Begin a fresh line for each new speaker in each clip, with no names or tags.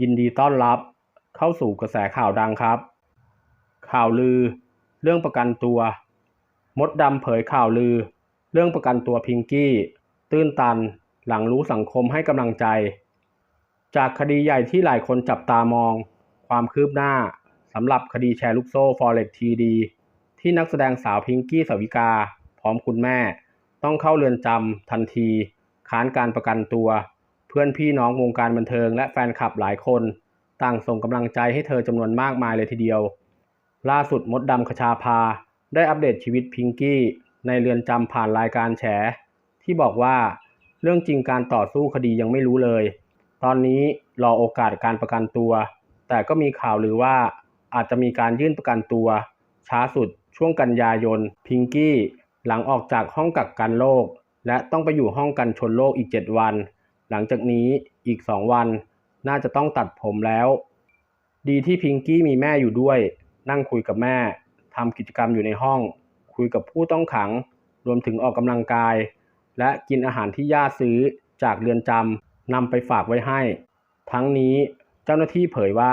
ยินดีต้อนรับเข้าสู่กระแสข่าวดังครับ ข่าวลือ เรื่องประกันตัว มดดำเผยข่าวลือ เรื่องประกันตัวพิงกี้ ตื้นตัน หลังรู้สังคมให้กำลังใจ จากคดีใหญ่ที่หลายคนจับตามอง ความคืบหน้าสำหรับคดีแชร์ลูกโซ่ Forex TD ที่นักแสดงสาวพิงกี้สวิกา พร้อมคุณแม่ ต้องเข้าเรือนจำทันที ค้านการประกันตัว พื่อนพี่น้องวงการบันเทิงและแฟนคลับหลายคน ต่างส่งกำลังใจให้เธอจำนวนมากมายเลยทีเดียว ล่าสุดมดดำคชาภา ได้อัปเดตชีวิตพิงกี้ ในเรือนจำผ่านรายการแฉ ที่บอกว่าเรื่องจริงการต่อสู้คดียังไม่รู้เลย ตอนนี้รอโอกาสการประกันตัว แต่ก็มีข่าวหรือว่าอาจจะมีการยื่นประกันตัว ช้าสุดช่วงกันยายน พิงกี้ หลังออกจากห้องกักกันโรคและต้องไปอยู่ห้องกันชนโรคอีก 7 วัน หลังจากนี้อีก2วัน น่าจะต้องตัดผมแล้ว ดีที่พิงกี้มีแม่อยู่ด้วย นั่งคุยกับแม่ทำกิจกรรมอยู่ในห้อง คุยกับผู้ต้องขัง รวมถึงออกกำลังกาย และกินอาหารที่ญาติซื้อจากเรือนจำนำไปฝากไว้ให้ ทั้งนี้เจ้าหน้าที่เผยว่า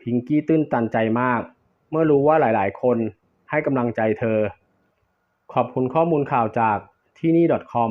พิงกี้ตื้นตันใจมาก เมื่อรู้ว่าหลายๆ คนให้กำลังใจเธอ ขอบคุณข้อมูลข่าวจากที่นี่ .com